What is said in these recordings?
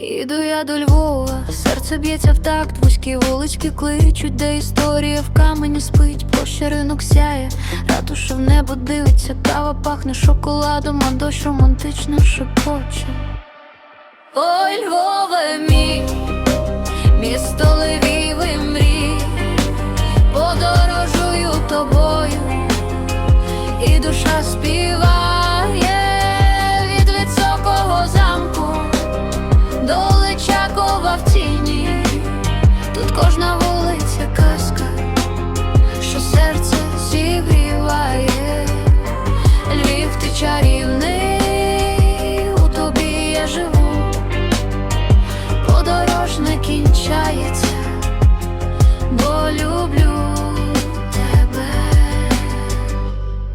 Іду я до Львова, серце б'ється в такт, вузькі вулички кличуть, де історія в камені спить, площа ринок сяє, ратуша в небо дивиться, кава пахне шоколадом, а дощ романтично шепоче. Ой, Львове мій, місто Левів і мрій, подорожую тобою, і душа співає чарівний, у тобі я живу, подорож не кінчається, бо люблю тебе.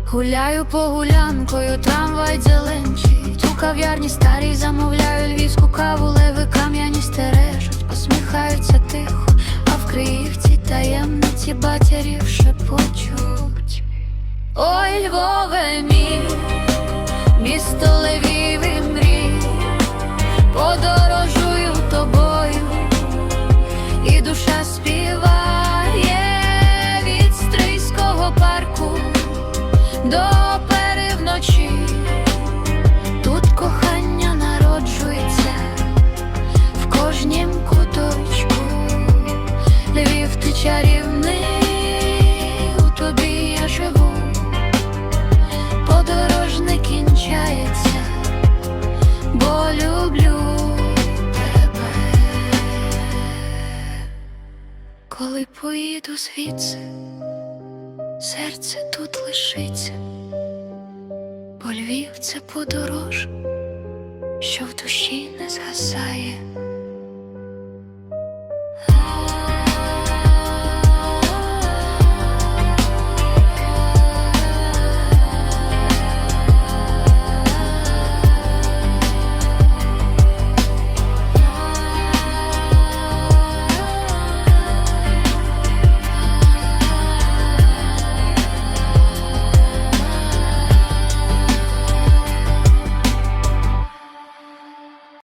Гуляю по гулянкою, трамвай зеленчить У кав'ярні старій замовляю львівську каву, леви кам'яні стережуть, посміхаються тихо, а в криївці таємниці батярів шепочуть. Ой, Львове мій, місто левів мрій, подорожую тобою, і душа співає від стрийського парку до вночі. Тут кохання народжується в кожнім куточку. Львів, ти Коли поїду звідси, серце тут лишиться, бо Львів це подорож, що в душі не згасає.